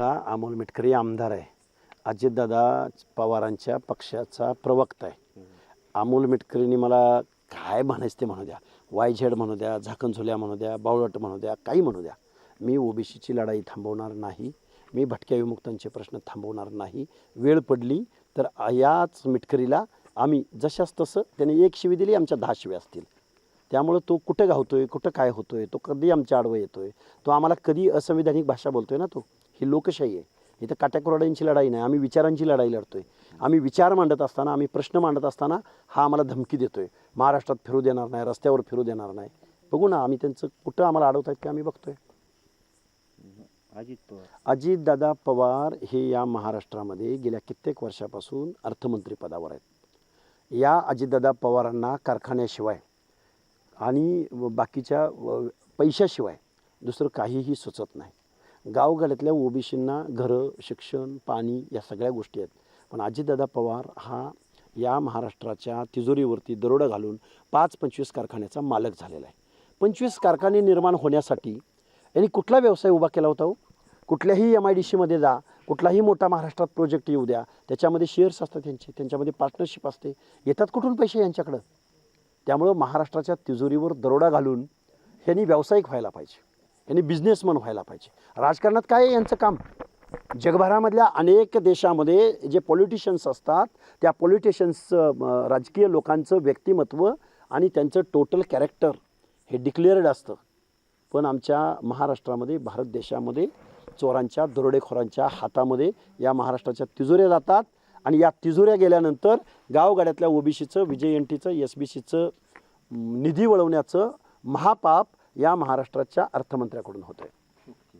बघा अमोल मिटकरी आमदार आहे. अजितदादा पवारांच्या पक्षाचा प्रवक्ता आहे. अमोल मिटकरींनी मला काय म्हणायचं ते म्हणू द्या. वाय झेड म्हणू द्या झाकणझुल्या म्हणू द्या बावळट म्हणू द्या काही म्हणू द्या. मी ओबीसीची लढाई थांबवणार नाही. मी भटक्या विमुक्तांचे प्रश्न थांबवणार नाही. वेळ पडली तर याच मिटकरीला आम्ही जशाच तसं त्याने एक शिवी दिली आमच्या दहा शिव्या असतील. त्यामुळं तो कुठं गावतोय कुठं काय होतोय तो कधी आमच्या आडवं येतोय तो आम्हाला कधी असंविधानिक भाषा बोलतोय ना तो. ही लोकशाही आहे. इथं काट्याकुराड्यांची लढाई नाही आम्ही विचारांची लढाई लढतोय. आम्ही विचार मांडत असताना आम्ही प्रश्न मांडत असताना हा आम्हाला धमकी देतोय. महाराष्ट्रात फिरू देणार नाही रस्त्यावर फिरू देणार नाही. बघू ना आम्ही त्यांचं कुठं आम्हाला अडवत आहेत ते आम्ही बघतोय. अजित पवार. अजितदादा पवार हे या महाराष्ट्रामध्ये गेल्या कित्येक वर्षापासून अर्थमंत्री पदावर आहेत. या अजितदादा पवारांना कारखान्याशिवाय आणि व बाकीच्या व- पैशाशिवाय दुसरं काहीही सुचत नाही. गावगाड्यातल्या ओबीसींना घरं शिक्षण पाणी या सगळ्या गोष्टी आहेत. पण अजितदादा पवार हा या महाराष्ट्राच्या तिजोरीवरती दरोडा घालून पाच पंचवीस कारखान्याचा मालक झालेला आहे. पंचवीस कारखाने निर्माण होण्यासाठी यांनी कुठला व्यवसाय उभा केला होता हो? कुठल्याही एम आय डी सीमध्ये जा कुठलाही मोठा महाराष्ट्रात प्रोजेक्ट येऊ द्या त्याच्यामध्ये शेअर्स असतात त्यांचे त्यांच्यामध्ये पार्टनरशिप असते. येतात कुठून पैसे यांच्याकडं? त्यामुळं महाराष्ट्राच्या तिजोरीवर दरोडा घालून ह्यांनी व्यावसायिक व्हायला पाहिजे. यांनी बिझनेसमन व्हायला पाहिजे. राजकारणात काय आहे यांचं काम? जगभरामधल्या अनेक देशामध्ये जे पॉलिटिशियन्स असतात त्या पॉलिटिशियन्सचं राजकीय लोकांचं व्यक्तिमत्व आणि त्यांचं टोटल कॅरेक्टर हे डिक्लेअर्ड असतं. पण आमच्या महाराष्ट्रामध्ये भारत देशामध्ये चोरांच्या दरोडेखोरांच्या हातामध्ये या महाराष्ट्राच्या तिजोऱ्या जातात. आणि या तिजोऱ्या गेल्यानंतर गावगाड्यातल्या ओबीसीचं विजय एन टीचं एस बी सीचं निधी वळवण्याचं महापाप या महाराष्ट्राच्या अर्थमंत्र्याकडून होतं आहे